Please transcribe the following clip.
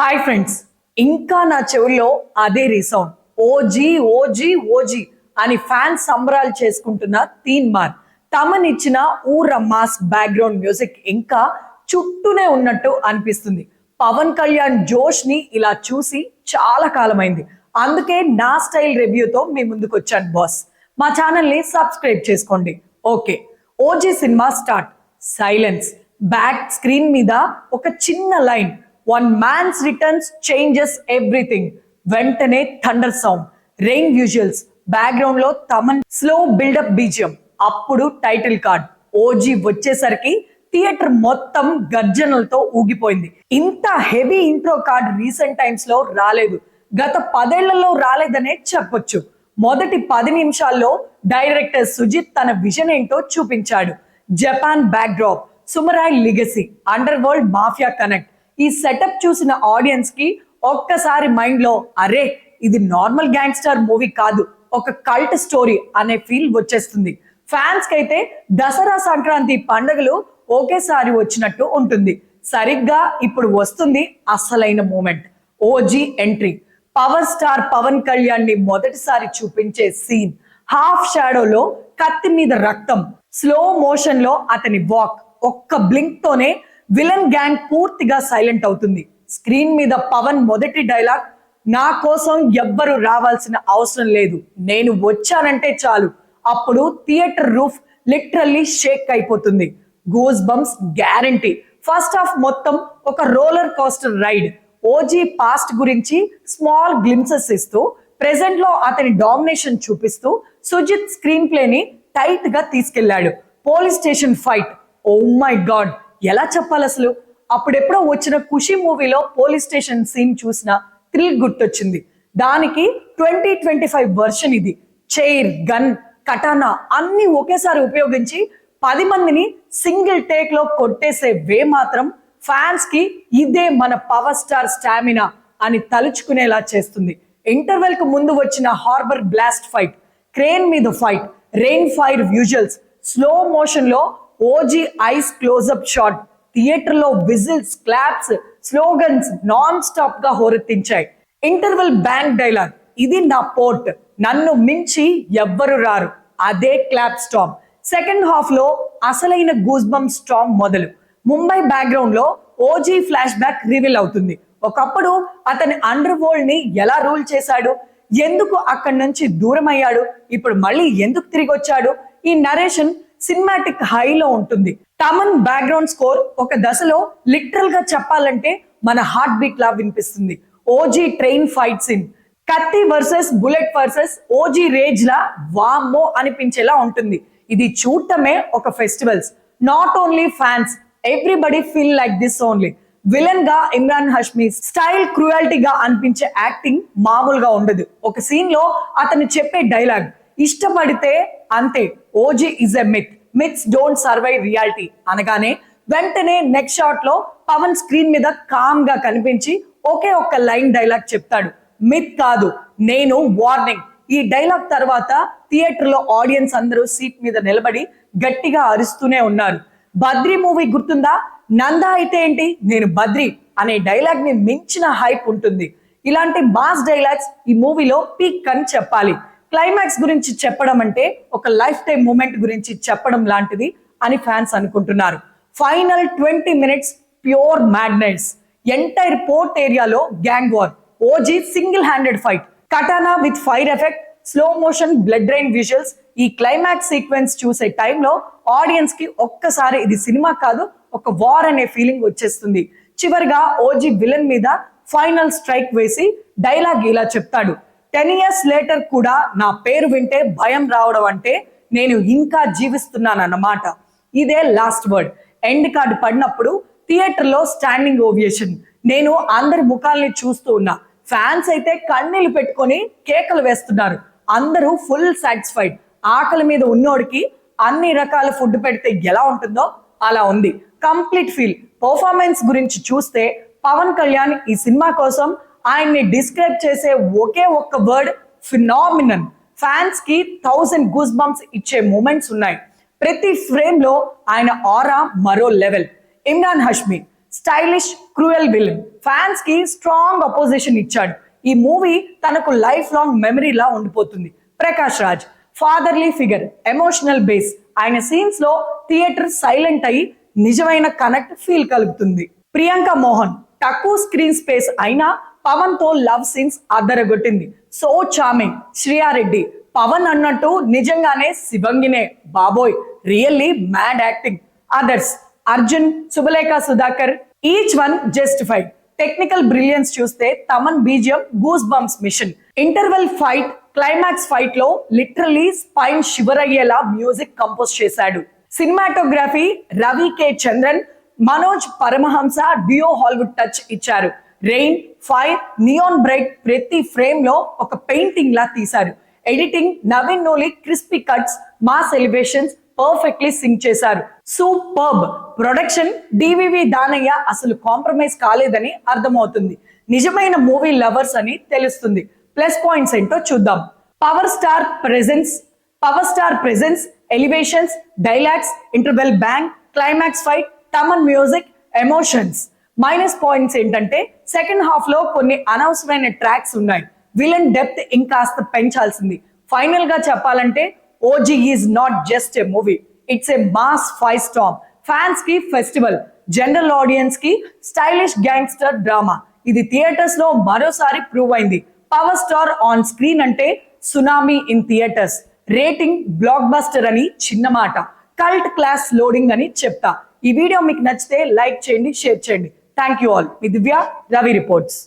Hi friends ఇంకా నా చెవుల్లో అదే రీసౌండ్. ఓజీ ఓజీ ఓజీ అని ఫ్యాన్స్ సంబరాలు చేసుకుంటున్న తీన్ మార్ తమనిచ్చిన ఊర మాస్ బ్యాక్గ్రౌండ్ మ్యూజిక్ ఇంకా చుట్టూనే ఉన్నట్టు అనిపిస్తుంది. పవన్ కళ్యాణ్ జోష్ని ఇలా చూసి చాలా కాలమైంది. అందుకే నా స్టైల్ రివ్యూతో మీ ముందుకు వచ్చాను బాస్. మా ఛానల్ని సబ్స్క్రైబ్ చేసుకోండి. Okay. OG cinema start. Silence. Back screen మీద ఒక చిన్న line. One man's returns changes everything వెంటనే థండర్ సౌండ్. Rain visuals. బ్యాక్గ్రౌండ్లో తమన్. Slow buildup BGM. అప్పుడు టైటిల్ కార్డ్. ఓజీ వచ్చేసరికి థియేటర్ మొత్తం గర్జనలతో ఊగిపోయింది. ఇంత హెవీ ఇంట్రో కార్డ్ రీసెంట్ టైమ్స్లో రాలేదు. గత పదేళ్ళలో రాలేదనే చెప్పొచ్చు. మొదటి పది నిమిషాల్లో డైరెక్టర్ సుజిత్ తన విజన్ ఏంటో చూపించాడు. Japan backdrop samurai legacy underworld mafia connect ఈ సెటప్ చూసిన ఆడియన్స్కి ఒక్కసారి మైండ్లో అరే ఇది నార్మల్ గ్యాంగ్స్టర్ మూవీ కాదు. ఒక కల్ట్ స్టోరీ అనే ఫీల్ వచ్చేస్తుంది. ఫ్యాన్స్కి అయితే దసరా సంక్రాంతి పండుగలు ఒకేసారి వచ్చినట్టు ఉంటుంది. సరిగ్గా ఇప్పుడు వస్తుంది అసలైన moment OG entry power star Pawan కళ్యాణ్ని మొదటిసారి చూపించే సీన్ హాఫ్ షాడోలో కత్తి మీద రక్తం. స్లో మోషన్లో అతని వాక్ ఒక్క బ్లింక్ తోనే విలన్ గ్యాంగ్ పూర్తిగా సైలెంట్ అవుతుంది. స్క్రీన్ మీద పవన్ మొదటి డైలాగ్ నా కోసం ఎవ్వరు రావాల్సిన అవసరం లేదు. నేను వచ్చానంటే చాలు. అప్పుడు థియేటర్ రూఫ్ లిటరల్లీ షేక్ అయిపోతుంది. Goose bumps guarantee. First half మొత్తం ఒక roller coaster ride. OG past గురించి స్మాల్ గ్లిమ్సెస్ ఇస్తూ ప్రెసెంట్లో అతని డామినేషన్ చూపిస్తూ సుజిత్ స్క్రీన్ ప్లేని టైట్గా తీసుకెళ్ళాడు. Police station fight. Oh my god. ఎలా చెప్పాలి అసలు? అప్పుడెప్పుడో వచ్చిన ఖుషి మూవీలో పోలీస్ స్టేషన్ సీన్ చూసిన థ్రిల్ గుర్తొచ్చింది. దానికి ట్వంటీ ట్వంటీ ఫైవ్ వర్షన్ ఇది. చైర్ గన్ కటానా అన్ని ఒకేసారి ఉపయోగించి పది మందిని సింగిల్ టేక్లో కొట్టేసే వే మాత్రం ఫ్యాన్స్కి ఇదే మన పవర్ స్టార్ స్టామినా అని తలుచుకునేలా చేస్తుంది. ఇంటర్వెల్కు ముందు వచ్చిన హార్బర్ బ్లాస్ట్ ఫైట్ క్రేన్ మీద fight rain fire visuals slow మోషన్లో OG eyes close up shot. థియేటర్లో విజిల్స్ క్లాప్స్ స్లోగన్స్ నాన్ స్టాప్గా హోరెత్తించాయి. ఇంటర్వెల్ బ్యాంక్ డైలాగ్ ఇది నా పోర్ట్ నన్ను మించి ఎవ్వరు రారు. అదే క్లాప్ స్టామ్ సెకండ్ హాఫ్లో అసలైన గూస్ బంప్ స్టామ్ మొదలు. ముంబై బ్యాక్గ్రౌండ్లో ఓజీ ఫ్లాష్ బ్యాక్ రివీల్ అవుతుంది. ఒకప్పుడు అతని అండర్ వరల్డ్ని ఎలా రూల్ చేశాడు? ఎందుకు అక్కడి నుంచి దూరం అయ్యాడు ఇప్పుడు మళ్ళీ ఎందుకు తిరిగి వచ్చాడు ఈ నరేషన్ సినిమాటిక్ హైలో ఉంటుంది. టమన్ బ్యాక్గ్రౌండ్ స్కోర్ ఒక దశలో లిటరల్గా చెప్పాలంటే మన హార్ట్ బీట్ లా వినిపిస్తుంది. ఓజీ ట్రైన్ ఫైట్ సీన్ కత్తి versus bullet versus OG rage లా వామ్మో అనిపించేలా ఉంటుంది. ఇది చూడటమే ఒక festivals not only fans everybody feel like this only విలన్గా ఇమ్రాన్ హష్మి స్టైల్ క్రూయాలిటీగా అనిపించే యాక్టింగ్ మామూలుగా ఉండదు. ఒక సీన్లో అతను చెప్పే డైలాగ్ ఇష్టపడితే అంతే. OG is a myth myths don't survive reality అనగానే వెంటనే నెక్స్ట్ షాట్లో పవన్ స్క్రీన్ మీద కామ్గా కనిపించి ఒకే ఒక్క లైన్ డైలాగ్ చెప్తాడు. మిత్ కాదు. నేను వార్నింగ్ ఈ డైలాగ్ తర్వాత థియేటర్లో ఆడియన్స్ అందరూ సీట్ మీద నిలబడి గట్టిగా అరుస్తూనే ఉన్నారు. బద్రి మూవీ గుర్తుందా? నందా అయితే ఏంటి? నేను బద్రి అనే డైలాగ్ని మించిన హైప్ ఉంటుంది. ఇలాంటి మాస్ డైలాగ్స్ ఈ మూవీలో పీక్ అని చెప్పాలి. క్లైమాక్స్ గురించి చెప్పడం అంటే ఒక లైఫ్ టైం మూమెంట్ గురించి చెప్పడం లాంటిది అని ఫ్యాన్స్ అనుకుంటున్నారు. Final twenty minutes pure magnets entire port ఏరియాలో gang war. OG single handed fight. Katana with fire effect slow motion blood drain visuals. ఈ క్లైమాక్స్ సీక్వెన్స్ చూసే టైంలో ఆడియన్స్కి ఒక్కసారి ఇది సినిమా కాదు ఒక వార్ అనే ఫీలింగ్ వచ్చేస్తుంది. చివరిగా ఓజీ విలన్ మీద ఫైనల్ స్ట్రైక్ వేసి డైలాగ్ ఇలా చెప్తాడు. టెన్ ఇయర్స్ లేటర్ కూడా నా పేరు వింటే భయం రావడం అంటే నేను ఇంకా జీవిస్తున్నాను అన్నమాట ఇదే లాస్ట్ వర్డ్ ఎండ్ కార్డ్ పడినప్పుడు థియేటర్లో స్టాండింగ్ ఓవియేషన్ నేను అందరి ముఖాల్ని చూస్తూ ఉన్నా. ఫ్యాన్స్ అయితే కన్నీళ్ళు పెట్టుకొని కేకలు వేస్తున్నారు. అందరూ ఫుల్ సాటిస్ఫైడ్ ఆకలి మీద ఉన్నోడికి అన్ని రకాల ఫుడ్ పెడితే ఎలా ఉంటుందో అలా ఉంది. కంప్లీట్ ఫీల్ పర్ఫార్మెన్స్ గురించి చూస్తే పవన్ కళ్యాణ్ ఈ సినిమా కోసం ఆయన్ని డిస్క్రైబ్ చేసే ఒకే ఒక్క వర్డ్ ఫినామినన్ ఫ్యాన్స్కి థౌసండ్ గూస్ బంప్స్ ఇచ్చే మూమెంట్స్ ఉన్నాయి. ప్రతి ఫ్రేమ్లో ఆయన ఆరా మరో level Imran Hashmi stylish cruel villain ఫ్యాన్స్కి స్ట్రాంగ్ అపోజిషన్ ఇచ్చాడు. ఈ మూవీ తనకు లైఫ్ లాంగ్ మెమరీలా ఉండిపోతుంది. Prakash Raj fatherly figure emotional base ఆయన సీన్స్లో థియేటర్ సైలెంట్ అయి నిజమైన కనెక్ట్ ఫీల్ కలుగుతుంది. ప్రియాంక మోహన్ తక్కువ స్క్రీన్ స్పేస్ అయినా పవన్తో లవ్ సీన్స్ అద్దరగొట్టింది సో చామింగ్ శ్రియారెడ్డి పవన్ అన్నట్టు నిజంగానే శివంగినే. బాబోయ్ really mad acting. Others Arjun Subhalekha Sudhakar each one justified technical brilliance చూస్తే Thaman BGM goosebumps mission. Interval fight climax ఫైట్లో లిటరలీ స్పైన్ శివరయ్యేలా మ్యూజిక్ కంపోజ్ చేశాడు. Cinematography Ravi K Chandran Manoj Paramahamsa duo Hollywood touch ఇచ్చారు. Rain fire neon bright ప్రతి ఫ్రేమ్లో ఒక painting లా తీశారు. Editing Naveen Nooli crispy cuts mass elevations perfectly sync చేశారు. సూపర్బ్ ప్రొడక్షన్ డివివి దానయ్య అసలు కాంప్రమైజ్ కాలేదని అర్థమవుతుంది. నిజమైన మూవీ లవర్స్ అని తెలుస్తుంది. ప్లస్ పాయింట్స్ ఏంటో చూద్దాం. Power star presence power star presence elevations dialogues interval bang climax fight Thaman music emotions. Minus points ఏంటంటే సెకండ్ హాఫ్లో కొన్ని అనవసరమైన ట్రాక్స్ ఉన్నాయి. విలన్ డెప్త్ ఇంకాస్త పెంచాల్సింది. ఫైనల్గా చెప్పాలంటే OG is not just a movie. It's a mass five storm ఫ్యాన్స్కి ఫెస్టివల్. జనరల్ ఆడియన్స్కి స్టైలిష్ గ్యాంగ్స్టర్ డ్రామా. ఇది థియేటర్స్లో మరోసారి ప్రూవ్ అయింది. పవర్ స్టార్ ఆన్ స్క్రీన్ అంటే tsunami in theatres. Rating blockbuster అని చిన్న మాట కల్ట్ క్లాస్ లోడింగ్ అని చెప్తా. ఈ వీడియో మీకు నచ్చితే లైక్ చేయండి షేర్ చేయండి. థ్యాంక్ యూ ఆల్ మీ దివ్య రవి రిపోర్ట్స్.